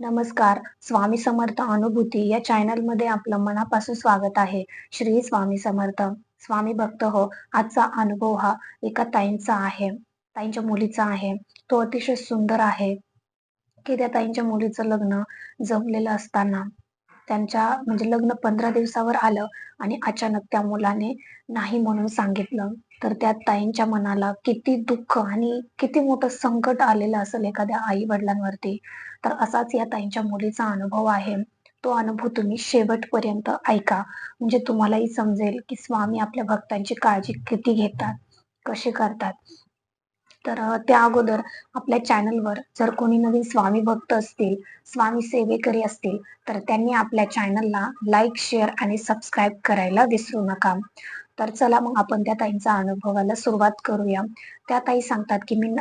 नमस्कार स्वामी समर्थ अनुभूती या चॅनलमध्ये आपलं मनापासून स्वागत आहे. श्री स्वामी समर्थ स्वामी भक्त हो आजचा अनुभव हा एका ताईंचा आहे. ताईंच्या मुलीचा आहे. तो अतिशय सुंदर आहे. की त्या ताईंच्या मुलीचं लग्न जमलेलं असताना त्यांच्या म्हणजे लग्न पंधरा दिवसावर आलं आणि अचानक त्या मुलाने नाही म्हणून सांगितलं. तर त्या ताईंच्या मनाला किती दुःख आणि किती मोठं संकट आलेलं असेल एखाद्या आई वडिलांवरती तर असाच या ताईंच्या मुलीचा अनुभव आहे. तो अनुभव तुम्ही शेवटपर्यंत ऐका. म्हणजे तुम्हालाही समजेल की स्वामी आपल्या भक्तांची काळजी किती घेतात कशी करतात. तर त्या अगोदर आपल्या चॅनलवर जर कोणी नवीन स्वामी भक्त असतील स्वामी सेवेकरी असतील तर त्यांनी आपल्या चॅनलला लाईक शेअर आणि सबस्क्राईब करायला विसरू नका. तर चला मग आपण त्या ताईंचा अनुभवाला सुरुवात करूया. त्या ताई सांगतात की मी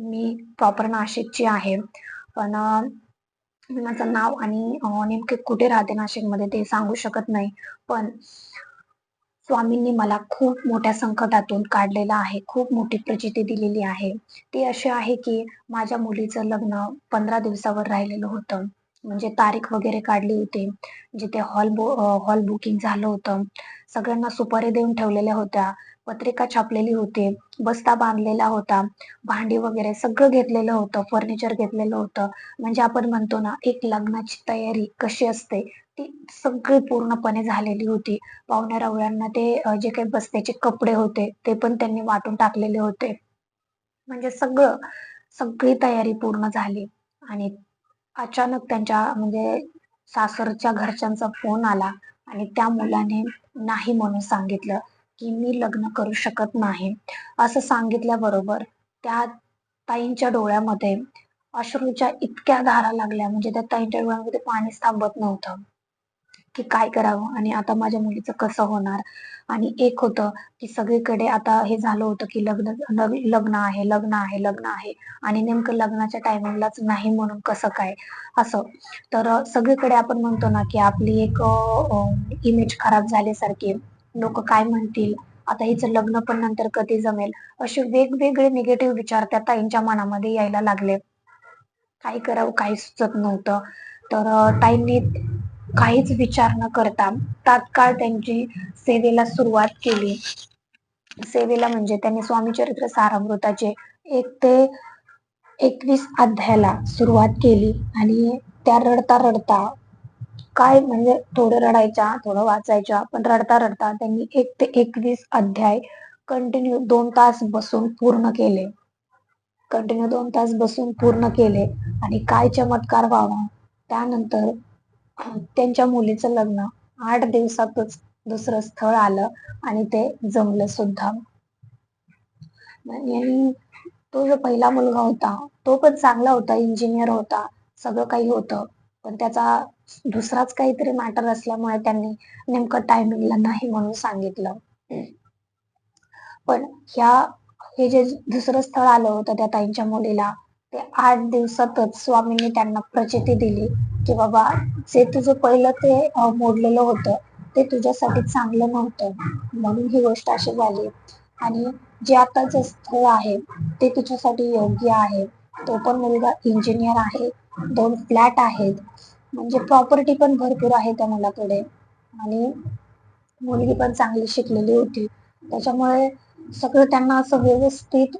मी प्रॉपर नाशिकची आहे. पण माझं नाव आणि नेमके कुठे राहते नाशिकमध्ये ते सांगू शकत नाही. पण स्वामींनी मला खूप मोठ्या संकटातून काढलेलं आहे. खूप मोठी प्रचिती दिलेली आहे. ती अशी आहे की माझ्या मुलीचं लग्न पंधरा दिवसावर राहिलेलं होतं. म्हणजे तारीख वगैरे काढली होती. जिथे हॉल हॉल बुकिंग झालं होतं. सगळ्यांना सुपारी देऊन ठेवलेल्या होत्या. पत्रिका छापलेली होती. बस्ता बांधलेला होता. भांडी वगैरे सगळं घेतलेलं होतं. फर्निचर घेतलेलं होतं. म्हणजे आपण म्हणतो ना एक लग्नाची तयारी कशी असते? ती सगळी पूर्णपणे झालेली होती. पाहुण्या रावळ्यांना ते जे काही बस्त्याचे कपडे होते ते पण त्यांनी वाटून टाकलेले होते. म्हणजे सगळं सगळी तयारी पूर्ण झाली. आणि अचानक त्यांच्या म्हणजे सासरच्या घरच्यांचा फोन आला आणि त्या मुलाने नाही म्हणून सांगितलं की मी लग्न करू शकत नाही. असं सांगितल्याबरोबर त्या ताईंच्या डोळ्यामध्ये अश्रूच्या इतक्या धारा लागल्या. म्हणजे त्या ताईंच्या डोळ्यामध्ये पाणीच थांबत नव्हतं. की काय करावं आणि आता माझ्या मुलीचं कसं होणार? आणि एक होतं की सगळीकडे आता हे झालं होतं की लग्न लग्न आहे लग्न आहे लग्न आहे. आणि नेमकं लग्नाच्या टायमिंगलाच नाही म्हणून कसं काय? असं. तर सगळीकडे आपण म्हणतो ना की आपली एक इमेज खराब झाल्यासारखी लोक काय म्हणतील? आता हिचं लग्न पण नंतर कधी जमेल? असे वेगवेगळे निगेटिव्ह विचार त्या ताईंच्या मनामध्ये यायला लागले. काय करावं काही सुचत नव्हतं. तर ताईंनी काहीच विचार न करता तात्काळ त्यांची सेवेला सुरुवात केली. सेवेला म्हणजे त्यांनी स्वामी चरित्र सारामृताचे एक ते एकवीस अध्यायाला सुरुवात केली आणि त्या रडता रडता काय म्हणजे थोडं रडायच्या थोडं वाचायच्या पण रडता रडता त्यांनी एक ते एकवीस अध्याय कंटिन्यू दोन तास बसून पूर्ण केले. कंटिन्यू दोन तास बसून पूर्ण केले आणि काय चमत्कार व्हावा. त्यानंतर त्यांच्या मुलीचं लग्न आठ दिवसातच दुसरं स्थळ आलं आणि ते जमलं सुद्धा. आणि तो जो पहिला मुलगा होता तो पण चांगला होता इंजिनियर होता सगळं काही होतं. पण त्याचा दुसराच काहीतरी मॅटर असल्यामुळे त्यांनी नेमकं टायमिंगला नाही म्हणून सांगितलं. पण ह्या हे जे दुसरं स्थळ आलं होतं त्या ताईंच्या मुलीला ते आठ दिवसातच स्वामींनी त्यांना प्रचिती दिली. की बाबा जे तुझं पहिलं ते मोडलेलं होतं ते तुझ्यासाठी चांगलं नव्हतं. म्हणून ही गोष्ट अशी झाली. आणि जे आता जे स्थळ आहे ते तुझ्यासाठी योग्य आहे. तो पण मुलगा इंजिनियर आहे. दोन फ्लॅट आहेत. म्हणजे प्रॉपर्टी पण भरपूर आहे त्या मुलाकडे. आणि मुलगी पण चांगली शिकलेली होती. त्याच्यामुळे सगळं त्यांना असं व्यवस्थित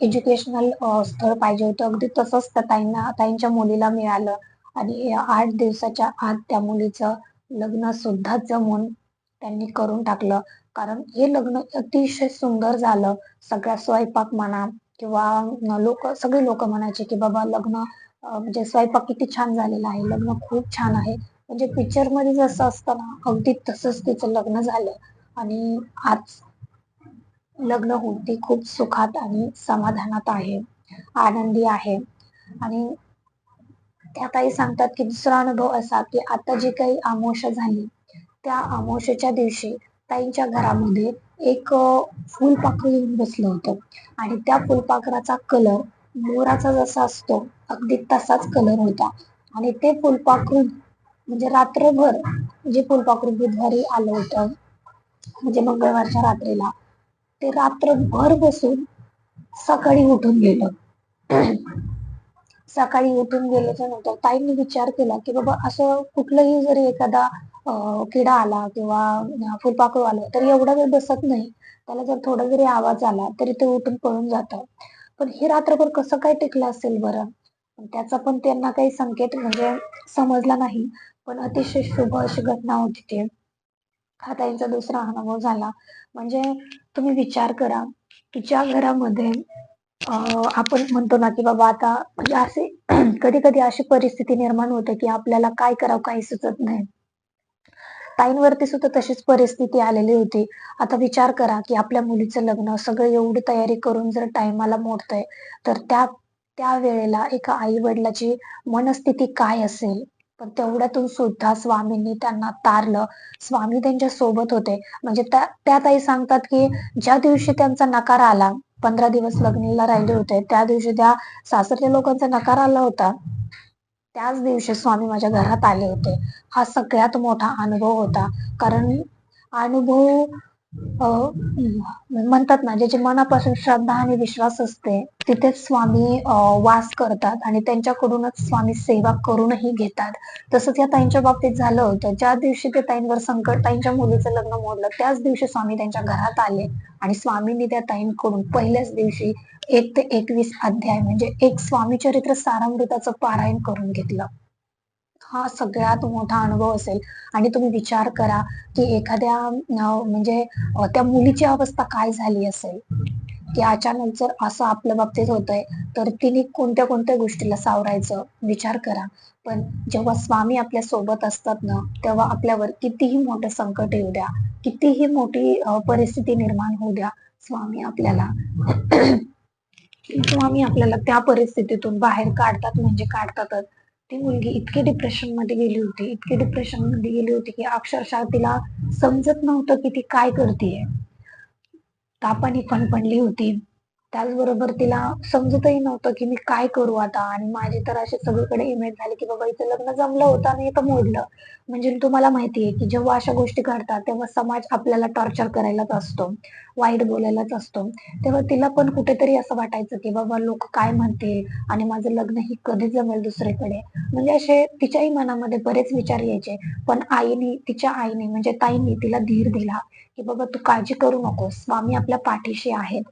एज्युकेशनल स्थळ पाहिजे होतं. अगदी तसंच त्या ताईंना ताईंच्या मुलीला मिळालं. आणि आठ दिवसाच्या आत त्या मुलीचं लग्न सुद्धा जमून त्यांनी करून टाकलं. कारण हे लग्न अतिशय सुंदर झालं. सगळ्या स्वयंपाक म्हणा किंवा लोक सगळे लोक म्हणायचे की बाबा लग्न म्हणजे स्वयंपाक किती छान झालेला आहे. लग्न खूप छान आहे. म्हणजे पिक्चरमध्ये जसं असतं ना अगदी तसंच तिचं लग्न झालं. आणि आज लग्न होऊन ती खूप सुखात आणि समाधानात आहे. आनंदी आहे. आणि त्या ताई सांगतात की दुसरा अनुभव असा की आता जी काही आमोशा झाली त्या आमोशेच्या दिवशी ताईंच्या घरामध्ये एक फुलपाखरू येऊन बसलं होतं. आणि त्या फुलपाखराचा कलर मोराचा जसा असतो अगदी तसाच कलर होता. आणि ते फुलपाखरू म्हणजे रात्रभर जे फुलपाखरू बुधवारी आलं होतं म्हणजे मंगळवारच्या रात्रीला ते रात्रभर बसून सकाळी उठून गेलं. सकाळी उठून गेल्याच्यानंतर ताईंनी विचार केला की बाबा असं कुठलंही जरी एखादा किडा आला किंवा फुलपाखरू आलं तरी एवढा वेळ बसत नाही. त्याला जर थोडा जरी आवाज आला तरी ते उठून पळून जातं. पण हे रात्रभर कसं काय टिकलं असेल बरं? त्याचा पण त्यांना काही संकेत म्हणजे समजला नाही. पण अतिशय शुभ अशी घटना होती ते. हा ताईंचा दुसरा अनुभव झाला. म्हणजे तुम्ही विचार करा की ज्या घरामध्ये आपण म्हणतो ना की बाबा आता म्हणजे असे कधी कधी अशी परिस्थिती निर्माण होते की आपल्याला काय करावं काही सुचत नाही. ताईंवरती सुद्धा तशीच परिस्थिती आलेली होती. आता विचार करा की आपल्या मुलीचं लग्न सगळं एवढी तयारी करून जर टायमाला मोडतंय तर त्या त्या वेळेला एका आई वडिलाची मनस्थिती काय असेल? पण तेवढ्यातून सुद्धा स्वामींनी त्यांना तारलं. स्वामी त्यांच्यासोबत होते. म्हणजे त्या त्या ताई सांगतात की ज्या दिवशी त्यांचा नकार आला पंधरा दिवस लग्नीला राहिले होते. त्या दिवशी त्या सासरच्या लोकांचा नकार आला होता त्याच दिवशी स्वामी माझ्या घरात आले होते. हा सगळ्यात मोठा अनुभव होता. कारण अनुभव हो. म्हणतात ना ज्याची मनापासून श्रद्धा आणि विश्वास असते तिथेच स्वामी वास करतात आणि त्यांच्याकडूनच स्वामी सेवा करूनही घेतात. तसंच या ताईंच्या बाबतीत झालं होतं. ज्या दिवशी ते ताईंवर संकट ताईंच्या मुलीचं लग्न मोडलं त्याच दिवशी स्वामी त्यांच्या घरात आले आणि स्वामींनी त्या ताईंकडून पहिल्याच दिवशी एक ते एकवीस अध्याय म्हणजे एक स्वामी चरित्र सारामृताचं पारायण करून घेतलं. हा सगळ्यात मोठा अनुभव असेल. आणि तुम्ही विचार करा की एखाद्या म्हणजे त्या मुलीची अवस्था काय झाली असेल? की अचानक जर असं आपल्या बाबतीत होतंय तर तिने कोणत्या कोणत्या गोष्टीला सावरायचं? विचार करा. पण जेव्हा स्वामी आपल्यासोबत असतात ना तेव्हा आपल्यावर कितीही मोठं संकट येऊ द्या. कितीही मोठी परिस्थिती निर्माण होऊ द्या स्वामी आपल्याला स्वामी आपल्याला त्या परिस्थितीतून बाहेर काढतात म्हणजे काढतातच. ती मुलगी इतकी डिप्रेशनमध्ये गेली होती इतकी डिप्रेशनमध्ये गेली होती की अक्षरशः तिला समजत नव्हतं की ती काय करते तापाने फणफणली होती. त्याचबरोबर तिला समजतही नव्हतं की मी काय करू आता. आणि माझी तर असे सगळीकडे इमेज झाली की बाबा इथं लग्न जमलं होतं आणि इथं मोडलं. म्हणजे तुम्हाला माहितीये की जेव्हा अशा गोष्टी घडतात तेव्हा समाज आपल्याला टॉर्चर करायलाच असतो. वाईट बोलायलाच असतो. तेव्हा तिला पण कुठेतरी असं वाटायचं की बाबा लोक काय म्हणतील आणि माझं लग्न ही कधी जमेल दुसरीकडे? म्हणजे असे तिच्याही मनामध्ये बरेच विचार यायचे. पण आईने तिच्या आईने म्हणजे ताईने तिला धीर दिला की बाबा तू काळजी करू नकोस. स्वामी आपल्या पाठीशी आहेत.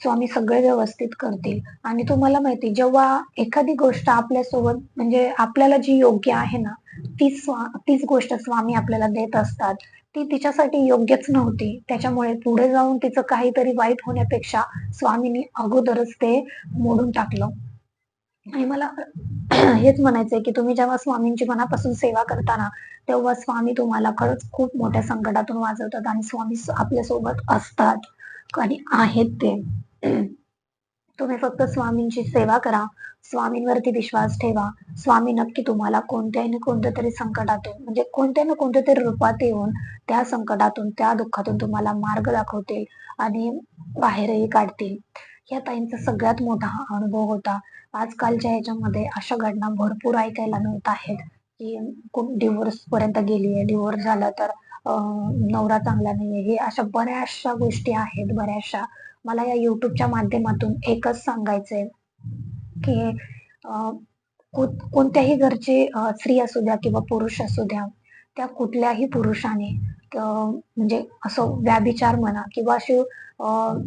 स्वामी सगळे व्यवस्थित करतील. आणि तुम्हाला माहिती जेव्हा एखादी गोष्ट आपल्यासोबत म्हणजे आपल्याला जी योग्य आहे ना तीच तीच गोष्ट स्वामी आपल्याला देत असतात. ती तिच्यासाठी योग्यच नव्हती. त्याच्यामुळे पुढे जाऊन तिचं काहीतरी वाईट होण्यापेक्षा स्वामींनी अगोदरच ते मोडून टाकलं. आणि मला हेच म्हणायचंय की तुम्ही जेव्हा स्वामींची मनापासून सेवा करताना तेव्हा स्वामी तुम्हाला खरंच खूप मोठ्या संकटातून वाजवतात आणि स्वामी आपल्यासोबत असतात आणि आहेत ते. तुम्ही फक्त स्वामींची सेवा करा स्वामींवरती विश्वास ठेवा. स्वामी नक्की तुम्हाला कोणत्याही ना कोणत्या तरी संकटातून म्हणजे कोणत्या ना कोणत्या तरी रूपात येऊन त्या संकटातून त्या दुःखातून तुम्हाला मार्ग दाखवतील आणि बाहेरही काढतील. या ताईंचा सगळ्यात मोठा अनुभव होता. आजकालच्या ह्याच्यामध्ये अशा घटना भरपूर ऐकायला मिळत आहेत की डिवोर्स पर्यंत गेली आहे डिवोर्स झाला तर नवरा चांगला नाहीये. हे अशा बऱ्याचशा गोष्टी आहेत बऱ्याचशा. मला या युट्यूबच्या माध्यमातून एकच सांगायचंय की कोणत्याही घरचे स्त्री असू द्या किंवा पुरुष असू द्या त्या कुठल्याही पुरुषाने म्हणजे असं व्याभिचार म्हणा किंवा अशी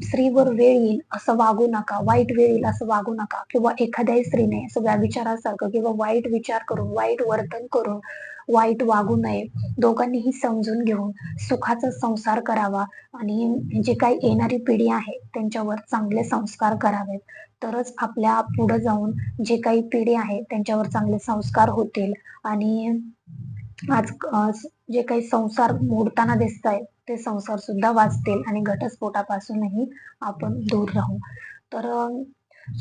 स्त्रीवर वेळ येईल असं वागू नका वाईट वेळ येईल असं वागू नका किंवा एखाद्याही स्त्रीने असं व्याभिचारासारखं किंवा वाईट विचार करून वाईट वर्तन करून वाईट वागू नये. दोघांनीही समजून घेऊन सुखाचा संसार करावा आणि जे काही येणारी पिढी आहे त्यांच्यावर चांगले संस्कार करावेत. तरच आपल्या पुढे जाऊन जे काही पिढी आहे त्यांच्यावर चांगले संस्कार होतील आणि आज जे काही संसार मोडताना दिसत आहे ते संसार सुद्धा वाचतील आणि घटस्फोटापासूनही आपण दूर राहू. तर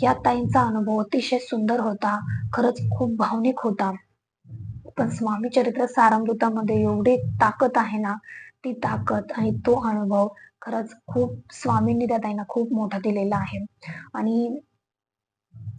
या ताईंचा अनुभव अतिशय सुंदर होता. खरंच खूप भावनिक होता. पण स्वामी चरित्र सारामृतामध्ये एवढी ताकद आहे ना ती ताकद आणि तो अनुभव खरंच खूप स्वामींनी त्या ताईंना खूप मोठा दिलेला आहे. आणि